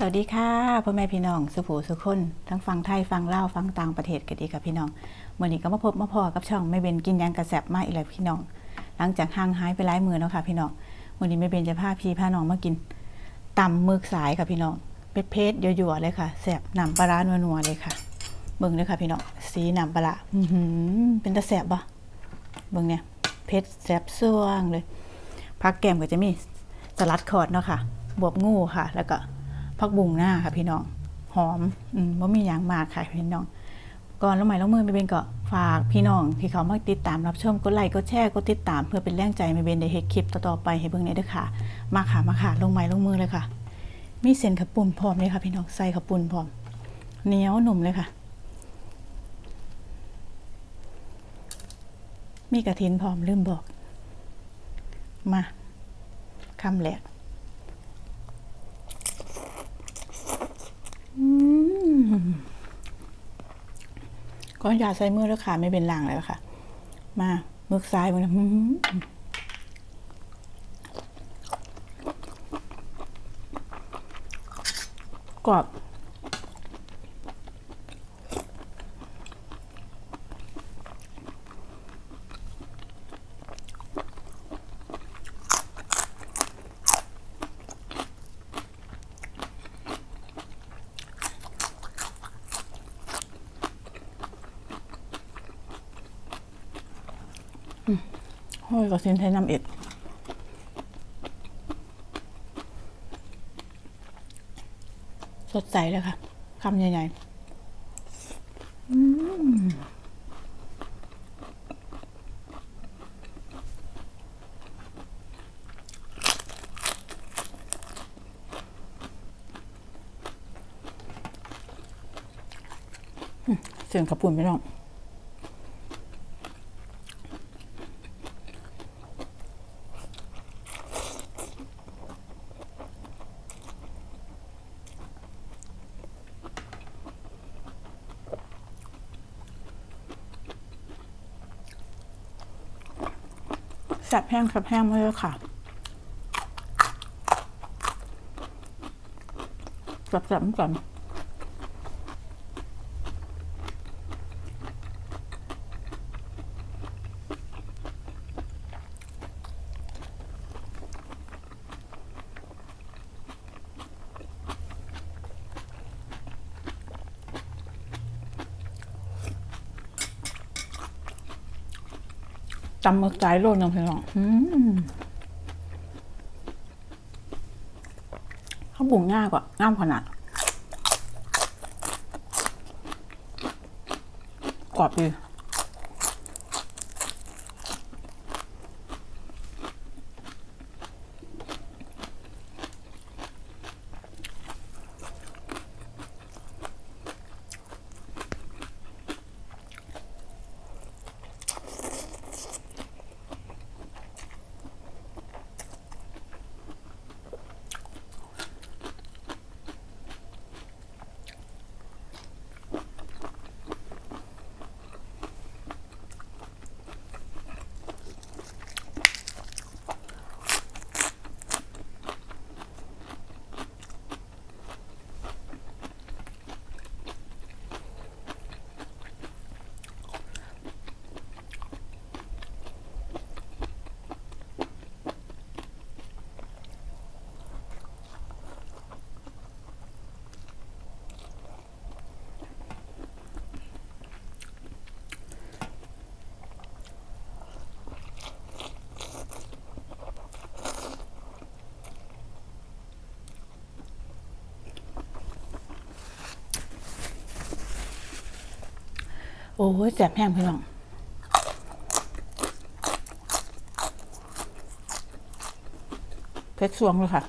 สวัสดีค่ะพ่อแม่พี่น้องสุภูสุคนทั้งฟังไทยฟังเล่าฟังต่างประเทศกันดีค่ะพี่น้องเมื่อนี้ก็มาพบมาพอกับช่องไม่เบนกินยังกระแสบมาอีกแล้วพี่น้อง หลังจากห่างหายไปหลายมือแล้วค่ะ พี่น้องมื่อนี้ไม่เบนจะพาพี่พาน้องมากินตำมึกสายค่ะพี่น้องเป็ดเพชรยั่วๆเลยค่ะแสบหนำปลาร้านัวๆเลยค่ะ เบิ่งเลยค่ะพี่น้องสีหนำปลาอืเป็นตาแสบปะเบิ่งเนี่ยเพชรแสบซ่วงเลยผักแกมก็จะมีสลัดคอร์ดเนาะค่ะ บวบงูค่ะ แล้วก็ ผักบุงหน้าค่ะพี่น้อง หอมอืมว่ามีอย่างมากค่ะพี่น้อง ก่อนลงใหม่ลงมือไม่เป็นก็ฝากพี่น้องที่เขามาติดตามรับชมกดไลค์กดแชร์กดติดตามเพื่อเป็นแรงใจไม่เป็นได้เฮดคลิปต่อๆไปให้เบิ่งในเด้อค่ะ มาค่ะมาค่ะลงใหม่ลงมือเลยค่ะ มีเส้นขับปุ่นพร้อมเลยค่ะ พี่น้องใส่ขับปุ่นพร้อมเหนียวหนุ่มเลยค่ะ มีกระถินพร้อมลืมบอก มาคำแรกอืม ก็อย่าใส่มือแล้วค่ะ ไม่เป็นลางแล้วค่ะ มามือซ้ายมือหืออกรอบ ห้อยกับซินไทยน้ำเอ็ดสดใสเลยค่ะคำใหญ่ๆอืมเสียงกระปุ่นไม่ต้อง แซ่บแห้งแซ่บแห้งมาเลยค่ะแซ่บๆก่อนำหมึกใจโลดนึงพี่น้องอืมข้าบุ๋งง่ายกว่าง่ามขนาดกรอบดี โอ้ยแสบแห้งพี่น้องเพชรสวงเลยค่ะ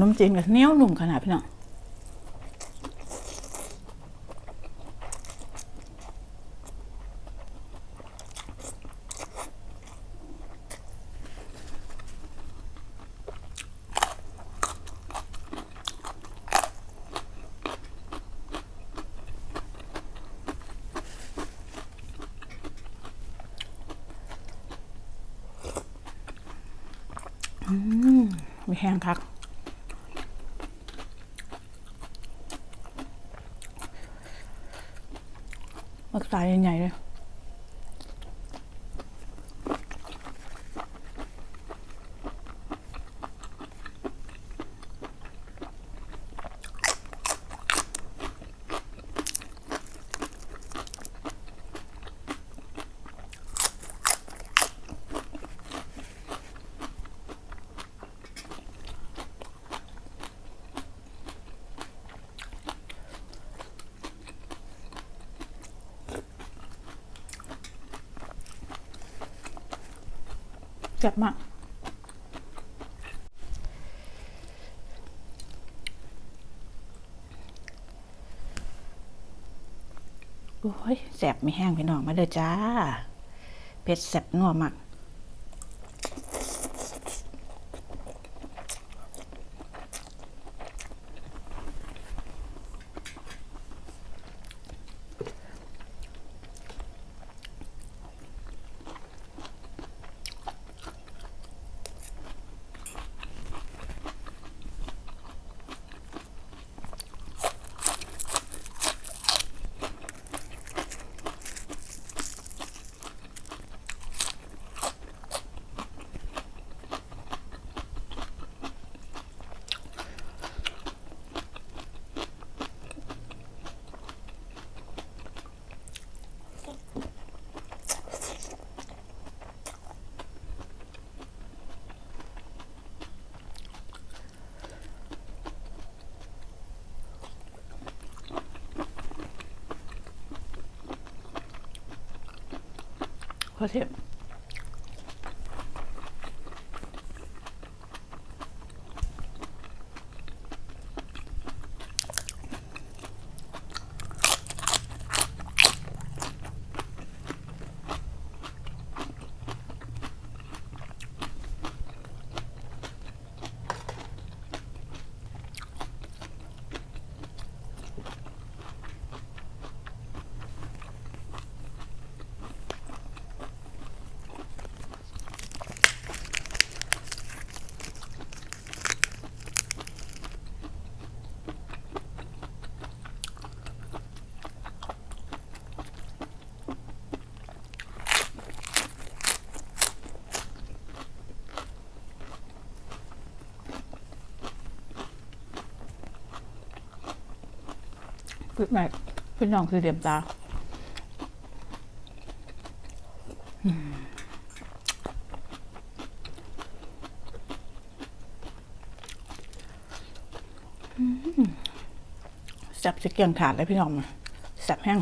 นมจีนกับเนียวหนุ่มขนาดพี่น้องมีแห้งคัก มักสายใหญ่ๆเลย แซ่บมาก โอ้ยแสบไม่แห้งพี่น้องมาเด้อจ้า เผ็ดแสบนัวมาก ขอ คือแม่พี่น้องคือเดียมตาแซ่บจะเกี่ยงขาดเลยพี่น้องมาแซ่บแห้ง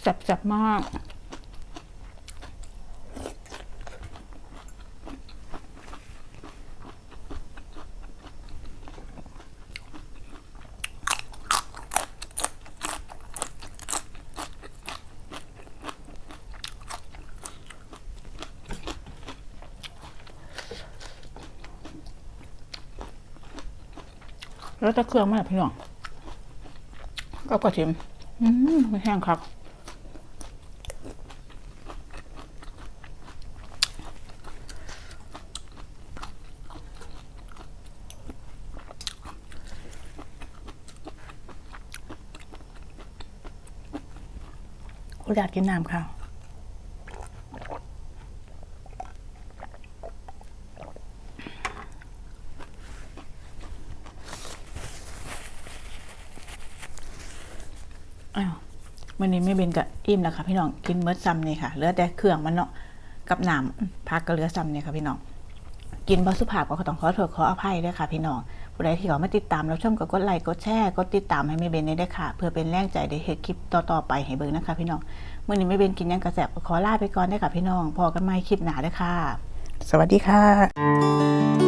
แซ่บๆมาก แล้วจะเครื่องมากพี่น้องก็กระเทียม อืมไม่แห้งครับอยากกินน้ำค่ะ อ้าว วันนี้ไม่เป็นกับอิ่มแล้วค่ะพี่น้องกินเมื่อซ้ำนี่ค่ะเหลือแต่เครื่องมันเนาะกับน้ำพักก็เหลือซ้ำนี่ค่ะพี่น้องกินบอสุภาพก็ต้องขอโทษขออภัยด้วยค่ะ พี่น้องผู้ใดที่เขามาติดตามเราชมก็กดไลค์กดแชร์กดติดตามให้ไม่เบนได้ด้วยค่ะ เพื่อเป็นแรงใจได้เห็นคลิปต่อๆไปให้เบิ่งนะคะพี่น้องเมื่อนี้ไม่เบนกินยังกระแสบขอลาไปก่อนได้ค่ะพี่น้องพอกันใหม่คลิปหนาเด้อค่ะ สวัสดีค่ะ